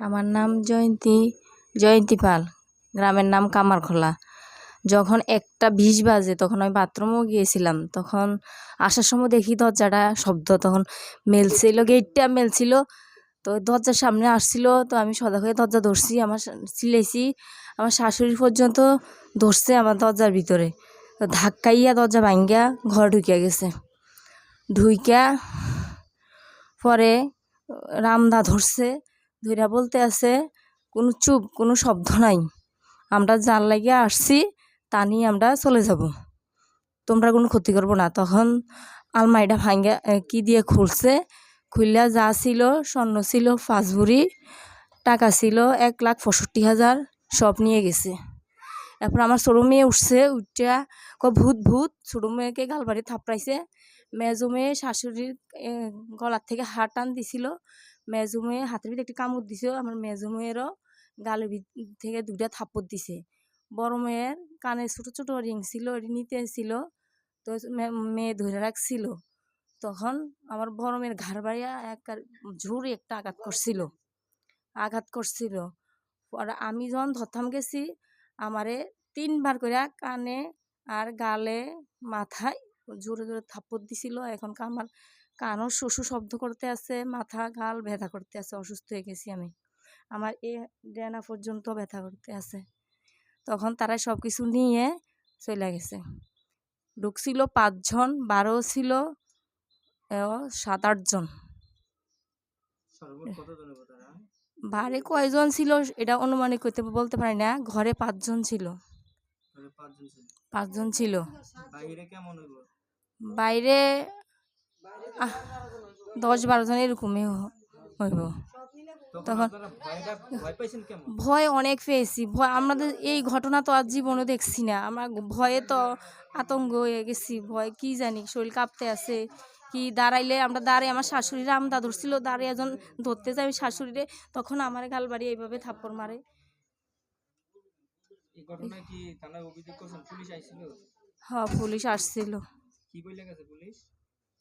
আমার নাম জয়ন্তী জয়ন্তী পাল। গ্রামের নাম কামারখোলা। যখন একটা বিষ বাজে, তখন আমি বাথরুমেও গিয়েছিলাম। তখন আসার সময় দেখি দরজাটা শব্দ, তখন মেলছিল গেটটা মেলছিল। তো দরজার সামনে আসছিল, তো আমি সদা হয়ে দরজা ধরছি। আমার সিলেছি আমার শাশুড়ি পর্যন্ত ধরছে আমার দরজার ভিতরে। তো ধাক্কাইয়া দরজা ভাঙ্গিয়া ঘর ঢুকিয়া গেছে। ঢুইকা পরে রামদা ধরছে, ধইরা বলতে আছে, কোনো চুপ, কোনো শব্দ নাই। আমরা যার লাগিয়া আসছি, তা নিয়ে আমরা চলে যাব। তোমরা কোনো ক্ষতি করব না। তখন আলমারিটা ভাঙ্গা কি দিয়ে খুলছে? খুললা যা ছিল, স্বর্ণ ছিল, পাঁচ ভরি, টাকা ছিল, এক লাখ পঁয়ষট্টি হাজার, সব নিয়ে গেছে। এরপর আমার ছোটো মেয়ে উঠছে উঠা ক ভূত ভূত। ছোটো মেয়েকে গালবাড়ি থাপড়াইছে। মেজো মেয়ে শাশুড়ির গলার থেকে হার টান দিছিল। মেজো মেয়ে হাতের ভিতরে একটি কামড় দিছে। আমার মেজো মেয়েরও গালের থেকে দুটা থাপ্পড় দিছে। বড় মেয়ের কানে ছোটো ছোটো রিং ছিল ওটি নিতে ছিল, তো মেয়ে ধরে রাখছিল। তখন আমার বড় মেয়ের ঘাড় বাড়িয়া এক ঝুড়ি একটা আঘাত করছিল। আঘাত করছিল। আর আমি যখন ধরতাম গেছি, আমারে তিনবার করে কানে আর গালে মাথায় জোরে জোরে থাপ্পড় দিছিল। এখন আমার কানও শোষু শব্দ করতে আছে মাথা গাল ব্যথা করতে আছে অসুস্থ হয়ে গেছি আমি। আমার এ ডেনা পর্যন্ত ব্যথা করতে আছে। তখন তারা সব কিছু নিয়ে চলে গেছে। ঢুকছিল পাঁচজন বারো ছিল সাত আটজন বাড়ি কয়জন ছিল এটা অনুমানিক করতে বলতে পারি না। ঘরে পাঁচজন ছিল। পাঁচজন ছিল। বাইরে দশ বারো জন এরকমই হইব। তখন ভয় অনেক পেয়েছি। ভয় আমাদের এই ঘটনা তো আর জীবনে দেখছি না। আমরা ভয়ে তো আতঙ্ক হয়ে গেছি। ভয় কি জানি শরীর কাঁপতে আছে। কি দাঁড়াইলে আমরা দাঁড়াই আমার শাশুড়িরা আম দাদুর ছিল দাঁড়িয়ে একজন ধরতে যাই শাশুড়িরে তখন আমার গালবাড়ি এইভাবে থাপ্পড় মারে। এই ঘটনায় কি থানায় অভিযোগ করছেন? পুলিশ আইছিল? হ পুলিশ আসছিল। কি গেছে পুলিশ?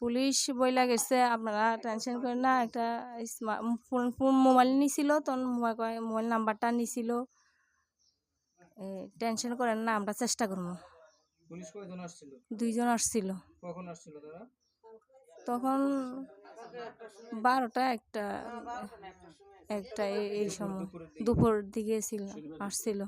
পুলিশ বইলা গেছে আপনারা টেনশন করেন না একটা স্মা- ফোন ফোন মোবাইল নিছিল তখন মোবাইল মোবাইল নাম্বারটা নিছিল। টেনশন করেন না আমরা চেষ্টা করব। পুলিশ কয়জন আসছিল? দুইজন আসছিল। কখন আসছিল তারা? তখন বারোটা একটা একটা এই- এই সময় দুপুর দিকে ছিল আসছিল।